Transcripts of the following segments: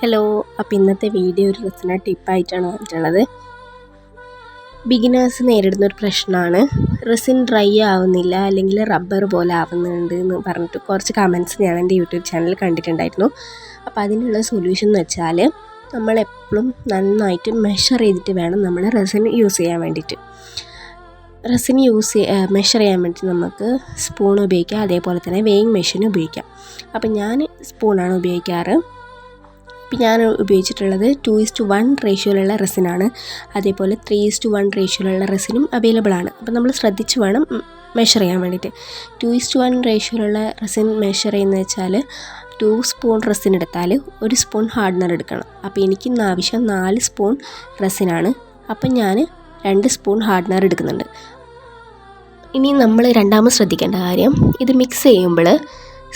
Hello അപ്പോൾ ഇന്നത്തെ video ഒരു റെസിന ടിപ്പായിട്ടാണ് വന്നിട്ടുള്ളത്. ബിഗിനേഴ്സ് നേരിടുന്ന ഒരു പ്രശ്നമാണ്. റെസിൻ ഡ്രൈ ആവുന്നില്ല അല്ലെങ്കിൽ റബ്ബർ പോലെ ആവുന്നുണ്ട് എന്ന് പറഞ്ഞിട്ട് കുറച്ച് കമന്റ്സ് ഞാൻ എന്റെ യൂട്യൂബ് ചാനൽ കണ്ടിട്ടുണ്ടായിരുന്നു. അപ്പോൾ അതിനുള്ള സൊല്യൂഷൻ എന്ന് വെച്ചാൽ നമ്മൾ എപ്പോഴും നന്നായിട്ട് മെഷർ ചെയ്തിട്ട് വേണം നമ്മൾ റെസിൻ യൂസ് ചെയ്യാൻ വേണ്ടിയിട്ട്. റെസിൻ യൂസ് മെഷർ ചെയ്യാൻ വേണ്ടി നമുക്ക് സ്പൂൺ ഉപയോഗിക്കാം അതേപോലെ തന്നെ വെയിങ് മെഷീൻ ഉപയോഗിക്കാം. അപ്പോൾ ഞാൻ സ്പൂണാണ് ഉപയോഗിക്കാറ്. ഞാൻ ഉപയോഗിച്ചിട്ടുള്ളത് ടു ടു വൺ റേഷ്യോയിലുള്ള റെസിനാണ് അതേപോലെ ത്രീ ടു വൺ റേഷ്യോയിലുള്ള റെസിനും അവൈലബിൾ ആണ് അപ്പം നമ്മൾ ശ്രദ്ധിച്ച് വേണം മെഷർ ചെയ്യാൻ വേണ്ടിയിട്ട്. Two two one റേഷ്യോയിലുള്ള resin measure ചെയ്യുന്നത് വെച്ചാൽ ടു സ്പൂൺ റെസിൻ എടുത്താൽ ഒരു സ്പൂൺ ഹാർഡ്നർ എടുക്കണം. അപ്പോൾ എനിക്ക് ഇന്ന് ആവശ്യം നാല് സ്പൂൺ റെസിനാണ് അപ്പം ഞാൻ രണ്ട് സ്പൂൺ ഹാർഡ്നർ എടുക്കുന്നുണ്ട്. ഇനി നമ്മൾ രണ്ടാമത് ശ്രദ്ധിക്കേണ്ട കാര്യം ഇത് മിക്സ് ചെയ്യുമ്പോൾ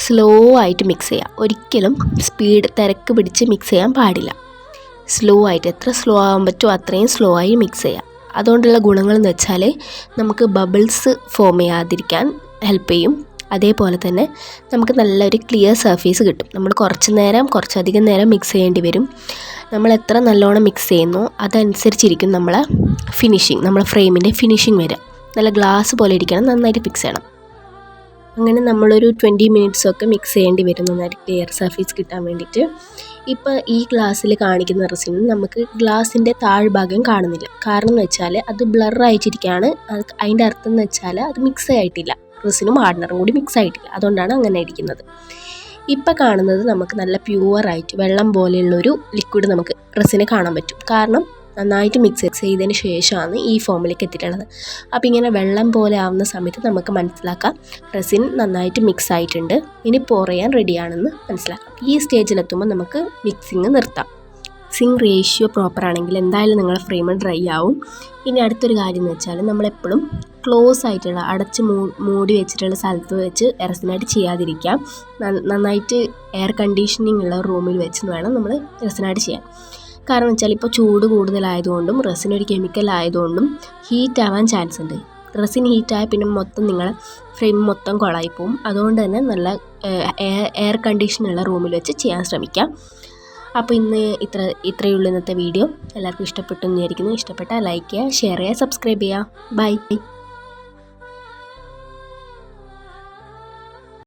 സ്ലോ ആയിട്ട് മിക്സ് ചെയ്യാം. ഒരിക്കലും സ്പീഡ് തിരക്ക് പിടിച്ച് മിക്സ് ചെയ്യാൻ പാടില്ല. സ്ലോ ആയിട്ട് എത്ര സ്ലോ ആകാൻ പറ്റുമോ അത്രയും സ്ലോ ആയി മിക്സ് ചെയ്യാം. അതുകൊണ്ടുള്ള ഗുണങ്ങൾ എന്ന് വെച്ചാൽ നമുക്ക് ബബിൾസ് ഫോം ചെയ്യാതിരിക്കാൻ ഹെൽപ്പ് ചെയ്യും. അതേപോലെ തന്നെ നമുക്ക് നല്ലൊരു ക്ലിയർ സർഫേസ് കിട്ടും. നമ്മൾ കുറച്ച് നേരം കുറച്ചധികം നേരം മിക്സ് ചെയ്യേണ്ടി വരും. നമ്മൾ എത്ര നല്ലോണം മിക്സ് ചെയ്യുന്നു അതനുസരിച്ചിരിക്കും നമ്മളെ ഫിനിഷിങ് നമ്മളെ ഫ്രെയിമിന്റെ ഫിനിഷിങ് വരിക. നല്ല ഗ്ലാസ് പോലെ ഇരിക്കണം നന്നായിട്ട് ഫിക്സ് ചെയ്യണം. അങ്ങനെ നമ്മളൊരു ട്വന്റി മിനിറ്റ്സൊക്കെ മിക്സ് ചെയ്യേണ്ടി വരും നന്നായിട്ട് ക്ലിയർ സർഫേസ് കിട്ടാൻ വേണ്ടിയിട്ട് ഇപ്പോൾ ഈ ഗ്ലാസ്സിൽ കാണിക്കുന്ന റെസിന് നമുക്ക് ഗ്ലാസിന്റെ താഴ്ഭാഗം കാണുന്നില്ല. കാരണം എന്ന് വെച്ചാൽ അത് ബ്ലർ ആയിട്ടിരിക്കുകയാണ് അതിന്റെ അർത്ഥം എന്ന് വെച്ചാൽ അത് മിക്സ് ആയിട്ടില്ല. റെസിനും ഹാർഡ്നറും കൂടി മിക്സ് ആയിട്ടില്ല. അതുകൊണ്ടാണ് അങ്ങനെ ഇരിക്കുന്നത്. ഇപ്പം കാണുന്നത് നമുക്ക് നല്ല പ്യുവറായിട്ട് വെള്ളം പോലെയുള്ളൊരു ലിക്വിഡ് നമുക്ക് റെസിനെ കാണാൻ പറ്റും. കാരണം നന്നായിട്ട് മിക്സ് ചെയ്തതിന് ശേഷമാണ് ഈ ഫോമിലേക്ക് എത്തിയിട്ടുള്ളത്. അപ്പോൾ ഇങ്ങനെ വെള്ളം പോലെ ആവുന്ന സമയത്ത് നമുക്ക് മനസ്സിലാക്കാം. റെസിൻ നന്നായിട്ട് മിക്സ് ആയിട്ടുണ്ട്. ഇനി പോറയാൻ റെഡിയാണെന്ന് മനസ്സിലാക്കാം. ഈ സ്റ്റേജിലെത്തുമ്പോൾ നമുക്ക് മിക്സിങ് നിർത്താം. സിങ് റേഷ്യോ പ്രോപ്പർ ആണെങ്കിൽ എന്തായാലും നിങ്ങളുടെ ഫ്രെയിം ഡ്രൈ ആവും. ഇനി അടുത്തൊരു കാര്യം എന്ന് വെച്ചാൽ നമ്മളെപ്പോഴും ക്ലോസ് ആയിട്ടുള്ള അടച്ച് മൂടി വെച്ചിട്ടുള്ള സ്ഥലത്ത് വെച്ച് എറസിനായിട്ട് ചെയ്യാതിരിക്കാം. നന്നായിട്ട് എയർ കണ്ടീഷനിങ് ഉള്ള റൂമിൽ വെച്ച് വേണം നമ്മൾ എറസിനായിട്ട് ചെയ്യാൻ. കാരണം വെച്ചാൽ ഇപ്പോൾ ചൂട് കൂടുതലായതുകൊണ്ടും ഒരു കെമിക്കൽ ആയതുകൊണ്ടും ഹീറ്റ് ആവാൻ ചാൻസ് ഉണ്ട്. റെസിൻ ഹീറ്റായ പിന്നെ മൊത്തം നിങ്ങൾ ഫ്രെയിം മൊത്തം കൊളായി പോവും അതുകൊണ്ട് തന്നെ നല്ല എയർ കണ്ടീഷനുള്ള റൂമിൽ വെച്ച് ചെയ്യാൻ ശ്രമിക്കാം. അപ്പോൾ ഇന്ന് ഇത്ര ഇത്രയേ ഉള്ളൂ ഇന്നത്തെ വീഡിയോ എല്ലാവർക്കും ഇഷ്ടപ്പെട്ടു എന്ന് വിചാരിക്കുന്നു. ഇഷ്ടപ്പെട്ടാൽ ലൈക്ക് ചെയ്യുക ഷെയർ ചെയ്യുക സബ്സ്ക്രൈബ് ചെയ്യുക. ബൈ